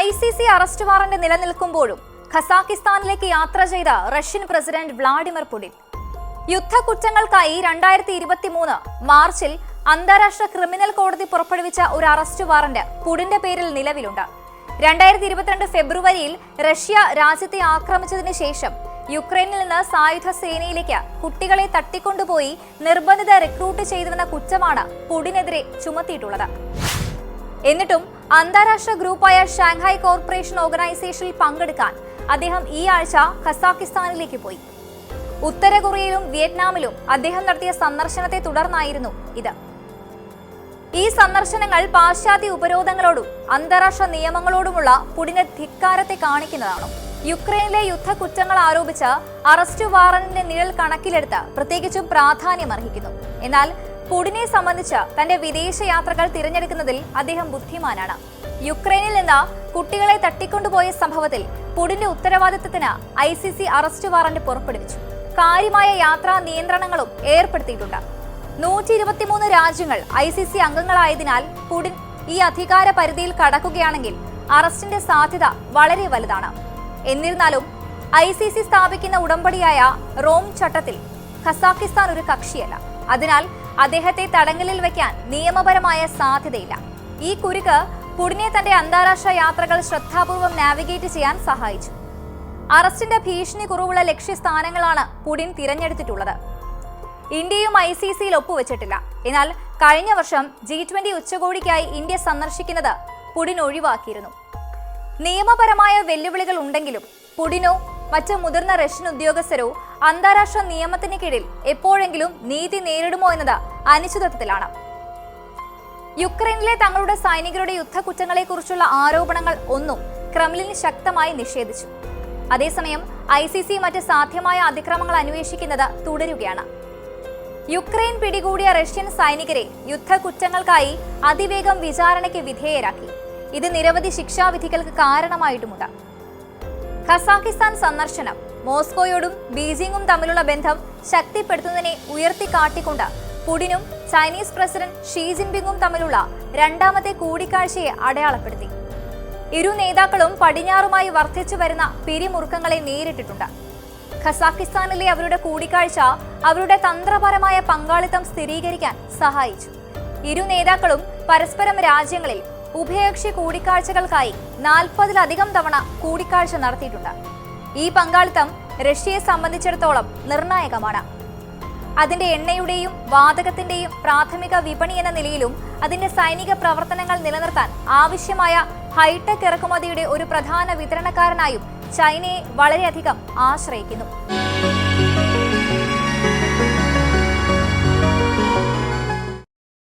I C C arrest warrant നിലനിൽക്കുമ്പോഴും ഖസാക്കിസ്ഥാനിലേക്ക് യാത്ര ചെയ്ത റഷ്യൻ പ്രസിഡന്റ് വ്ളാഡിമിർ പുടിൻ. യുദ്ധക്കുറ്റങ്ങൾക്കായി രണ്ടായിരത്തി ഇരുപത്തി മൂന്ന് മാർച്ചിൽ അന്താരാഷ്ട്ര ക്രിമിനൽ കോടതി പുറപ്പെടുവിച്ച ഒരു അറസ്റ്റ് വാറന്റ് പുടിന്റെ പേരിൽ നിലവിലുണ്ട്. രണ്ടായിരത്തി ഇരുപത്തിരണ്ട് ഫെബ്രുവരിയിൽ റഷ്യ രാജ്യത്തെ ആക്രമിച്ചതിന് ശേഷം യുക്രൈനിൽ നിന്ന് സായുധ സേനയിലേക്ക് കുട്ടികളെ തട്ടിക്കൊണ്ടുപോയി നിർബന്ധിത റിക്രൂട്ട് ചെയ്തുവെന്ന കുറ്റമാണ് പുടിനെതിരെ ചുമത്തിയിട്ടുള്ളത്. എന്നിട്ടും അന്താരാഷ്ട്ര ഗ്രൂപ്പായ ഷാങ്ഹായ് കോർപ്പറേഷൻ ഓർഗനൈസേഷനിൽ പങ്കെടുക്കാൻ അദ്ദേഹം ഈ ആഴ്ച ഖസാക്കിസ്ഥാനിലേക്ക് പോയി. ഉത്തര കൊറിയയിലും വിയറ്റ്നാമിലും അദ്ദേഹം നടത്തിയ സന്ദർശനത്തെ തുടർന്നായിരുന്നു ഇത്. ഈ സന്ദർശനങ്ങൾ പാശ്ചാത്യ ഉപരോധങ്ങളോടും അന്താരാഷ്ട്ര നിയമങ്ങളോടുമുള്ള പുടിന്റെ ധിക്കാരത്തെ കാണിക്കുന്നതാണ്. യുക്രൈനിലെ യുദ്ധക്കുറ്റങ്ങൾ ആരോപിച്ച് അറസ്റ്റ് വാറന്റിന്റെ നിഴൽ കണക്കിലെടുത്ത് പ്രത്യേകിച്ചും പ്രാധാന്യം അർഹിക്കുന്നു എന്നാൽ പുടിനെ സംബന്ധിച്ച് തന്റെ വിദേശ യാത്രകൾ തിരഞ്ഞെടുക്കുന്നതിൽ അദ്ദേഹം ബുദ്ധിമാനാണ്. യുക്രൈനിൽ നിന്ന് കുട്ടികളെ തട്ടിക്കൊണ്ടുപോയ സംഭവത്തിൽ പുടിന്റെ ഉത്തരവാദിത്തത്തിന് I C C arrest warrant പുറപ്പെടുവിച്ചു. കാര്യമായ യാത്രാ നിയന്ത്രണങ്ങളും ഏർപ്പെടുത്തിയിട്ടുണ്ട്. നൂറ്റി ഇരുപത്തിമൂന്ന് രാജ്യങ്ങൾ ഐ സി സി അംഗങ്ങളായതിനാൽ പുടിൻ ഈ അധികാര പരിധിയിൽ കടക്കുകയാണെങ്കിൽ അറസ്റ്റിന്റെ സാധ്യത വളരെ വലുതാണ്. എന്നിരുന്നാലും ഐ സി സി സ്ഥാപിക്കുന്ന ഉടമ്പടിയായ റോം ചട്ടത്തിൽ ഖസാക്കിസ്ഥാൻ ഒരു കക്ഷിയല്ല. അതിനാൽ അദ്ദേഹത്തെ തടങ്കലിൽ വയ്ക്കാൻ നിയമപരമായ സാധ്യതയില്ല. ഈ കുരുക്ക് പുടിനെ തന്റെ അന്താരാഷ്ട്ര യാത്രകൾ ശ്രദ്ധാപൂർവം നാവിഗേറ്റ് ചെയ്യാൻ സഹായിച്ചു. അറസ്റ്റിന്റെ ഭീഷണി കുറവുള്ള ലക്ഷ്യസ്ഥാനങ്ങളാണ് പുടിൻ തിരഞ്ഞെടുത്തിട്ടുള്ളത്. ഇന്ത്യയും ഐ സി സിയിൽ ഒപ്പുവെച്ചിട്ടില്ല. എന്നാൽ കഴിഞ്ഞ വർഷം ജി ട്വന്റി ഉച്ചകോടിക്കായി ഇന്ത്യ സന്ദർശിക്കുന്നത് പുടിൻ ഒഴിവാക്കിയിരുന്നു. നിയമപരമായ വെല്ലുവിളികൾ ഉണ്ടെങ്കിലും പുടിനോ മറ്റ് മുതിർന്ന റഷ്യൻ ഉദ്യോഗസ്ഥരോ അന്താരാഷ്ട്ര നിയമത്തിന് കീഴിൽ എപ്പോഴെങ്കിലും നീതി നേരിടുമോ എന്നത് അനിശ്ചിതത്വത്തിലാണ്. യുക്രൈനിലെ തങ്ങളുടെ സൈനികരുടെ യുദ്ധക്കുറ്റങ്ങളെക്കുറിച്ചുള്ള ആരോപണങ്ങൾ ഒന്നും ക്രെംലിൻ ശക്തമായി നിഷേധിച്ചു. അതേസമയം ഐ സി സി മറ്റ് സാധ്യമായ അതിക്രമങ്ങൾ അന്വേഷിക്കുന്നത് തുടരുകയാണ്. യുക്രൈൻ പിടികൂടിയ റഷ്യൻ സൈനികരെ യുദ്ധക്കുറ്റങ്ങൾക്കായി അതിവേഗം വിചാരണയ്ക്ക് വിധേയരാക്കി. ഇത് നിരവധി ശിക്ഷാവിധികൾക്ക് കാരണമായിട്ടുമുണ്ട്. ഖസാക്കിസ്ഥാൻ സന്ദർശനം മോസ്കോയോടും ബീജിംഗും തമ്മിലുള്ള ബന്ധം ശക്തിപ്പെടുത്തുന്നതിനെ ഉയർത്തിക്കാട്ടിക്കൊണ്ട് പുടിനും ചൈനീസ് പ്രസിഡന്റ് ഷീ ജിൻപിങ്ങും തമ്മിലുള്ള രണ്ടാമത്തെ കൂടിക്കാഴ്ചയെ അടയാളപ്പെടുത്തി. ഇരു നേതാക്കളും പടിഞ്ഞാറുമായി വർദ്ധിച്ചു വരുന്ന പിരിമുറുക്കങ്ങളെ നേരിട്ടിട്ടുണ്ട്. ഖസാക്കിസ്ഥാനിലെ അവരുടെ കൂടിക്കാഴ്ച അവരുടെ തന്ത്രപരമായ പങ്കാളിത്തം സ്ഥിരീകരിക്കാൻ സഹായിച്ചു. ഇരു നേതാക്കളും പരസ്പരം രാജ്യങ്ങളിൽ ഉഭയകക്ഷി കൂടിക്കാഴ്ചകൾക്കായി നാൽപ്പതിലധികം തവണ കൂടിക്കാഴ്ച നടത്തിയിട്ടുണ്ട്. ഈ പങ്കാളിത്തം റഷ്യയെ സംബന്ധിച്ചിടത്തോളം നിർണായകമാണ്. അതിന്റെ എണ്ണയുടെയും വാതകത്തിന്റെയും പ്രാഥമിക വിപണി എന്ന നിലയിലും അതിന്റെ സൈനിക പ്രവർത്തനങ്ങൾ നിലനിർത്താൻ ആവശ്യമായ ഹൈടെക് ഇറക്കുമതിയുടെ ഒരു പ്രധാന വിതരണക്കാരനായും ചൈനയെ വളരെയധികം ആശ്രയിക്കുന്നു.